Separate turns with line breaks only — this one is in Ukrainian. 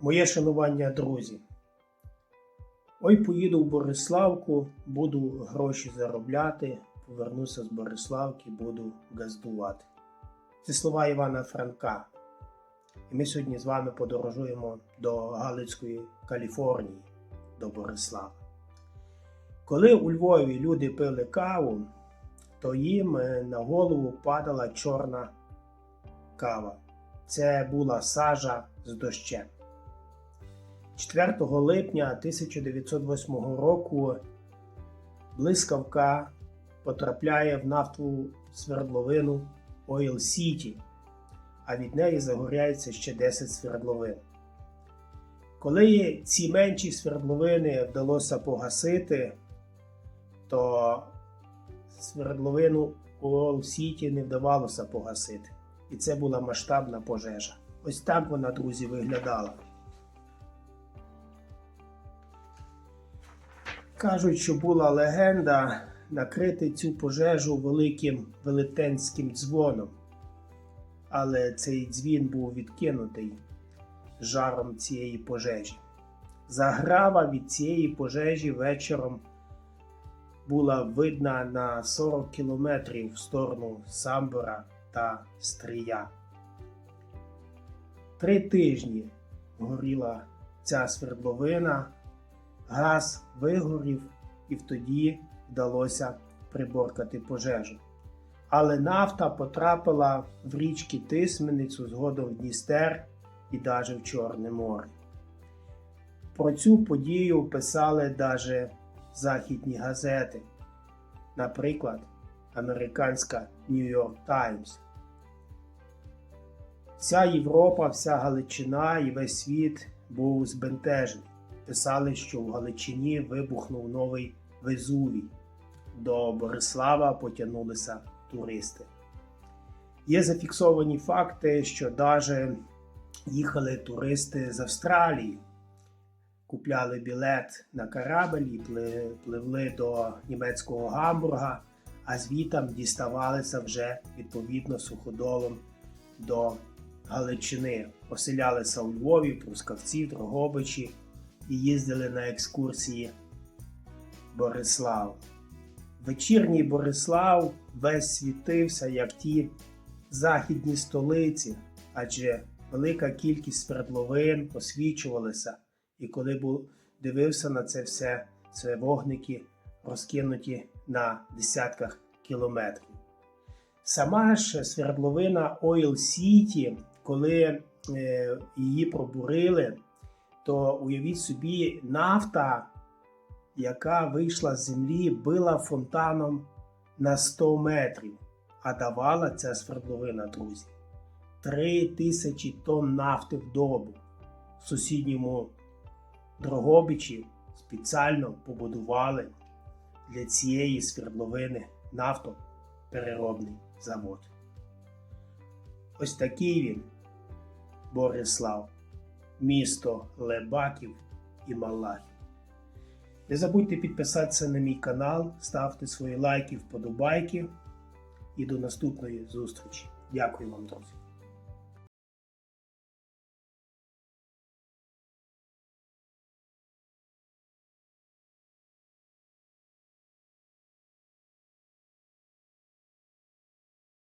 Моє шанування, друзі. Ой, поїду в Бориславку, буду гроші заробляти, повернуся з Бориславки, буду газдувати. Це слова Івана Франка. І ми сьогодні з вами подорожуємо до Галицької Каліфорнії, до Борислава. Коли у Львові люди пили каву, то їм е, на голову падала чорна кава. Це була сажа з дощем. 4 липня 1908 року блискавка потрапляє в нафтову свердловину Oil City, а від неї загоряється ще 10 свердловин. Коли ці менші свердловини вдалося погасити, то свердловину Oil City не вдавалося погасити. І це була масштабна пожежа. Ось так вона, друзі, виглядала. Кажуть, що була легенда накрити цю пожежу великим велетенським дзвоном. Але цей дзвін був відкинутий жаром цієї пожежі. Заграва від цієї пожежі вечором була видна на 40 кілометрів в сторону Самбора та Стрия. Три тижні горіла ця свердловина, газ вигорів, і тоді вдалося приборкати пожежу. Але нафта потрапила в річки Тисменицю, згодом в Дністер і навіть в Чорне море. Про цю подію писали навіть західні газети, наприклад, американська New York Times. Вся Європа, вся Галичина і весь світ був збентежений. Писали, що в Галичині вибухнув новий Везувій. До Борислава потягнулися туристи. Є зафіксовані факти, що навіть їхали туристи з Австралії, купляли білет на корабель і пливли до німецького Гамбурга, а звітам діставалися вже відповідно суходолом до Галичини. Оселялися у Львові, Трускавці, Дрогобичі і їздили на екскурсії Борислав. Вечірній Борислав весь світився, як ті західні столиці, адже велика кількість свердловин освічувалася, і коли дивився на це все, це вогники розкинуті на десятках кілометрів. Сама ж свердловина Oil City, коли е, її пробурили, то уявіть собі, нафта, яка вийшла з землі, била фонтаном на 100 метрів, а давала ця свердловина, друзі, 3 тисячі тонн нафти в добу. В сусідньому Дрогобичі спеціально побудували для цієї свердловини нафтопереробний завод. Ось такий він, Борислав, місто Лебаків і Малахів. Не забудьте підписатися на мій канал, ставте свої лайки, вподобайки і до наступної зустрічі. Дякую вам, друзі.